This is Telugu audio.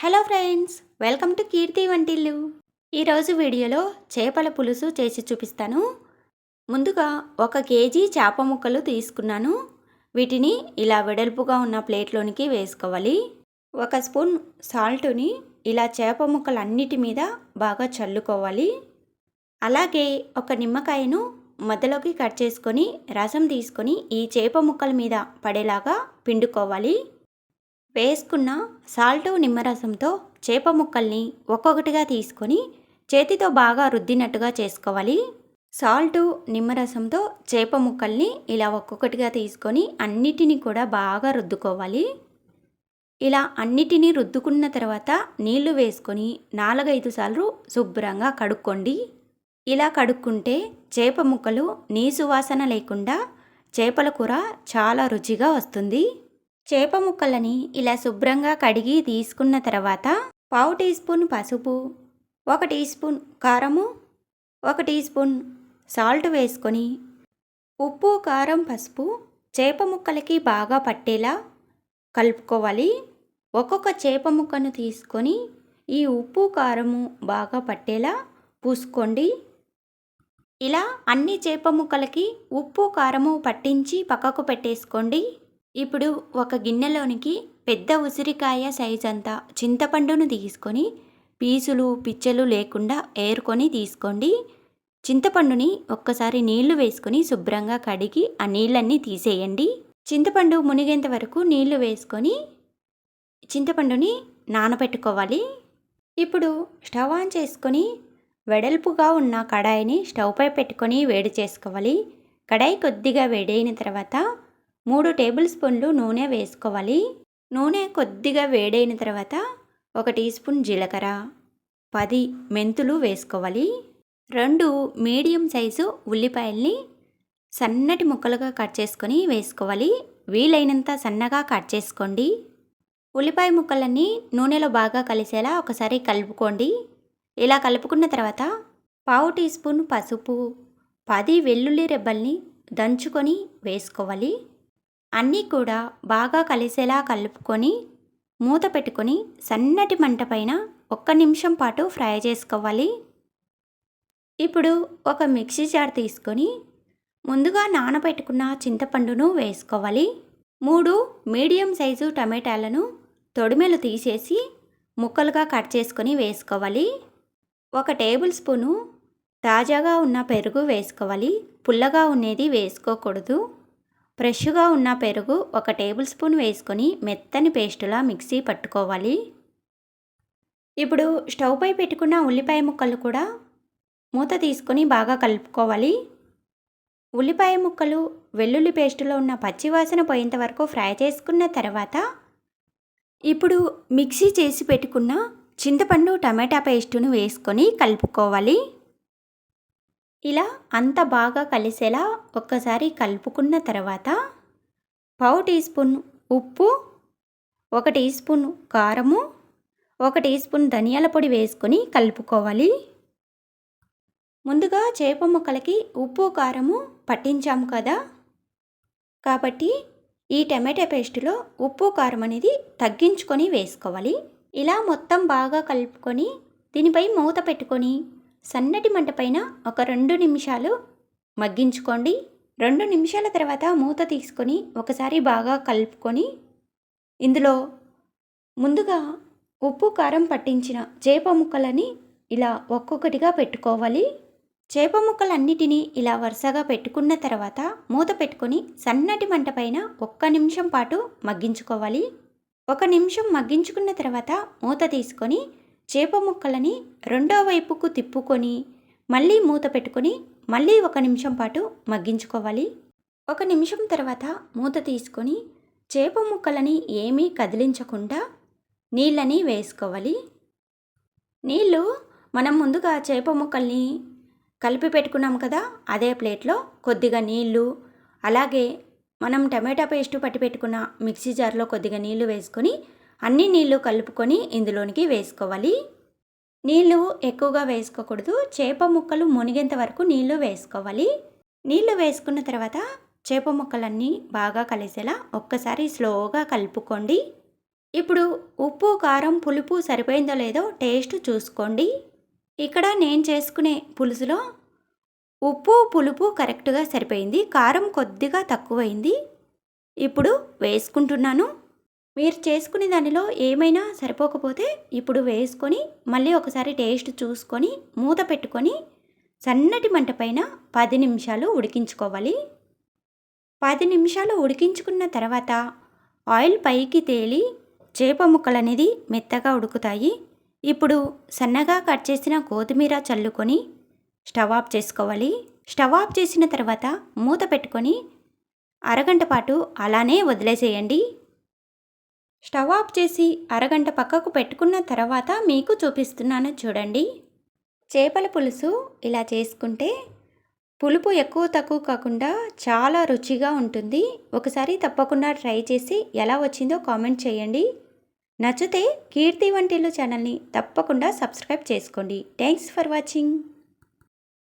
Hello friends welcome to Keerthi వంటిల్లు. ఈరోజు వీడియోలో చేపల పులుసు చేసి చూపిస్తాను. ముందుగా ఒక కేజీ చేప ముక్కలు తీసుకున్నాను. వీటిని ఇలా వెడల్పుగా ఉన్న ప్లేట్లోనికి వేసుకోవాలి. ఒక స్పూన్ సాల్ట్ని ఇలా చేప ముక్కలన్నిటి మీద బాగా చల్లుకోవాలి. అలాగే ఒక నిమ్మకాయను మధ్యలోకి కట్ చేసుకొని రసం తీసుకొని ఈ చేప ముక్కల మీద పడేలాగా పిండుకోవాలి. వేసుకున్న సాల్ట్ నిమ్మరసంతో చేప ముక్కల్ని ఒక్కొక్కటిగా తీసుకొని చేతితో బాగా రుద్దినట్టుగా చేసుకోవాలి. సాల్ట్ నిమ్మరసంతో చేప ముక్కల్ని ఇలా ఒక్కొక్కటిగా తీసుకొని అన్నిటినీ కూడా బాగా రుద్దుకోవాలి. ఇలా అన్నిటినీ రుద్దుకున్న తర్వాత నీళ్ళు వేసుకొని నాలుగైదు సార్లు శుభ్రంగా కడుక్కోండి. ఇలా కడుక్కుంటే చేప ముక్కలు నీ సువాసన లేకుండా చేపల కూర చాలా రుచిగా వస్తుంది. చేప ముక్కలని ఇలా శుభ్రంగా కడిగి తీసుకున్న తర్వాత పావు టీ స్పూన్ పసుపు ఒక టీ స్పూన్ కారము ఒక టీ స్పూన్ సాల్ట్ వేసుకొని ఉప్పు కారం పసుపు చేప ముక్కలకి బాగా పట్టేలా కలుపుకోవాలి. ఒక్కొక్క చేప ముక్కను తీసుకొని ఈ ఉప్పు కారము బాగా పట్టేలా పూసుకోండి. ఇలా అన్ని చేప ముక్కలకి ఉప్పు కారము పట్టించి పక్కకు పెట్టేసుకోండి. ఇప్పుడు ఒక గిన్నెలోనికి పెద్ద ఉసిరికాయ సైజ్ అంతా చింతపండును తీసుకొని పీసులు పిచ్చలు లేకుండా ఏరుకొని తీసుకోండి. చింతపండుని ఒక్కసారి నీళ్ళు వేసుకొని శుభ్రంగా కడిగి ఆ నీళ్ళన్నీ తీసేయండి. చింతపండు మునిగేంత వరకు నీళ్ళు వేసుకొని చింతపండుని నానబెట్టుకోవాలి ఇప్పుడు స్టవ్ ఆన్ చేసుకొని వెడల్పుగా ఉన్న కడాయిని స్టవ్పై పెట్టుకొని వేడి చేసుకోవాలి. కడాయి కొద్దిగా వేడైన తర్వాత మూడు టేబుల్ స్పూన్లు నూనె వేసుకోవాలి. నూనె కొద్దిగా వేడైన తర్వాత ఒక టీ స్పూన్ జీలకర్ర పది మెంతులు వేసుకోవాలి. రెండు మీడియం సైజు ఉల్లిపాయల్ని సన్నటి ముక్కలుగా కట్ చేసుకొని వేసుకోవాలి. వీలైనంత సన్నగా కట్ చేసుకోండి. ఉల్లిపాయ ముక్కలన్నీ నూనెలో బాగా కలిసేలా ఒకసారి కలుపుకోండి. ఇలా కలుపుకున్న తర్వాత పావు టీ స్పూన్ పసుపు పది వెల్లుల్లి రెబ్బల్ని దంచుకొని వేసుకోవాలి. అన్నీ కూడా బాగా కలిసేలా కలుపుకొని మూత పెట్టుకొని సన్నటి మంట పైన ఒక్క నిమిషం పాటు ఫ్రై చేసుకోవాలి. ఇప్పుడు ఒక మిక్సీ జార్ తీసుకొని ముందుగా నానబెట్టుకున్న చింతపండును వేసుకోవాలి. మూడు మీడియం సైజు టమాటాలను తొడిమెలు తీసేసి ముక్కలుగా కట్ చేసుకొని వేసుకోవాలి. ఒక టేబుల్ స్పూను తాజాగా ఉన్న పెరుగు వేసుకోవాలి. పుల్లగా ఉండేది వేసుకోకూడదు. ఫ్రెష్గా ఉన్న పెరుగు ఒక టేబుల్ స్పూన్ వేసుకొని మెత్తని పేస్టులా మిక్సీ పట్టుకోవాలి. ఇప్పుడు స్టవ్ పై పెట్టుకున్న ఉల్లిపాయ ముక్కలు కూడా మూత తీసుకొని బాగా కలుపుకోవాలి. ఉల్లిపాయ ముక్కలు వెల్లుల్లి పేస్టులో ఉన్న పచ్చివాసన పోయేంత వరకు ఫ్రై చేసుకున్న తర్వాత ఇప్పుడు మిక్సీ చేసి పెట్టుకున్న చింతపండు టమాటా పేస్టును వేసుకొని కలుపుకోవాలి. ఇలా అంత బాగా కలిసేలా ఒక్కసారి కలుపుకున్న తర్వాత పావు టీ స్పూన్ ఉప్పు ఒక టీ స్పూన్ కారము ఒక టీ స్పూన్ ధనియాల పొడి వేసుకొని కలుపుకోవాలి. ముందుగా చేప ముక్కలకి ఉప్పు కారము పట్టించాము కదా? కాబట్టి ఈ టమాటా పేస్టులో ఉప్పు కారం అనేది తగ్గించుకొని వేసుకోవాలి. ఇలా మొత్తం బాగా కలుపుకొని దీనిపై మూత పెట్టుకొని సన్నటి మంట పైన ఒక రెండు నిమిషాలు మగ్గించుకోండి. రెండు నిమిషాల తర్వాత మూత తీసుకొని ఒకసారి బాగా కలుపుకొని ఇందులో ముందుగా ఉప్పు కారం పట్టించిన చేప ముక్కలని ఇలా ఒక్కొక్కటిగా పెట్టుకోవాలి. చేప ముక్కలన్నిటినీ ఇలా వరుసగా పెట్టుకున్న తర్వాత మూత పెట్టుకొని సన్నటి మంట పైన ఒక్క నిమిషం పాటు మగ్గించుకోవాలి. ఒక నిమిషం మగ్గించుకున్న తర్వాత మూత తీసుకొని చేప ముక్కలని రెండో వైపుకు తిప్పుకొని మళ్ళీ మూత పెట్టుకొని మళ్ళీ ఒక నిమిషం పాటు మగ్గించుకోవాలి. ఒక నిమిషం తర్వాత మూత తీసుకొని చేప ముక్కలని ఏమీ కదిలించకుండా నీళ్ళని వేసుకోవాలి. నీళ్ళు మనం ముందుగా చేప ముక్కల్ని కలిపి పెట్టుకున్నాం కదా అదే ప్లేట్లో కొద్దిగా నీళ్ళు అలాగే మనం టమాటా పేస్ట్ పట్టి పెట్టుకున్న మిక్సీ జార్లో కొద్దిగా నీళ్ళు వేసుకొని అన్ని నీళ్ళు కలుపుకొని ఇందులోనికి వేసుకోవాలి. నీళ్ళు ఎక్కువగా వేసుకోకూడదు. చేప ముక్కలు మునిగేంత వరకు నీళ్ళు వేసుకోవాలి. నీళ్ళు వేసుకున్న తర్వాత చేప ముక్కలన్నీ బాగా కలిసేలా ఒక్కసారి స్లోగా కలుపుకోండి. ఇప్పుడు ఉప్పు కారం పులుపు సరిపోయిందో లేదో టేస్ట్ చూసుకోండి. ఇక్కడ నేను చేసుకునే పులుసులో ఉప్పు పులుపు కరెక్ట్గా సరిపోయింది. కారం కొద్దిగా తక్కువైంది. ఇప్పుడు వేసుకుంటున్నాను. మీరు చేసుకునే దానిలో ఏమైనా సరిపోకపోతే ఇప్పుడు వేసుకొని మళ్ళీ ఒకసారి టేస్ట్ చూసుకొని మూత పెట్టుకొని సన్నటి మంట పైన పది నిమిషాలు ఉడికించుకోవాలి. పది నిమిషాలు ఉడికించుకున్న తర్వాత ఆయిల్ పైకి తేలి చేప ముక్కలు అనేది మెత్తగా ఉడుకుతాయి. ఇప్పుడు సన్నగా కట్ చేసిన కొత్తిమీర చల్లుకొని స్టవ్ ఆఫ్ చేసుకోవాలి. స్టవ్ ఆఫ్ చేసిన తర్వాత మూత పెట్టుకొని అరగంట పాటు అలానే వదిలేసేయండి. స్టవ్ ఆఫ్ చేసి అరగంట పక్కకు పెట్టుకున్న తర్వాత మీకు చూపిస్తున్నాను చూడండి. చేపల పులుసు ఇలా చేసుకుంటే పులుపు ఎక్కువ తక్కువ కాకుండా చాలా రుచిగా ఉంటుంది. ఒకసారి తప్పకుండా ట్రై చేసి ఎలా వచ్చిందో కామెంట్ చేయండి. నచ్చితే కీర్తి వంటిల్లు ఛానల్ని తప్పకుండా సబ్స్క్రైబ్ చేసుకోండి. Thanks for watching.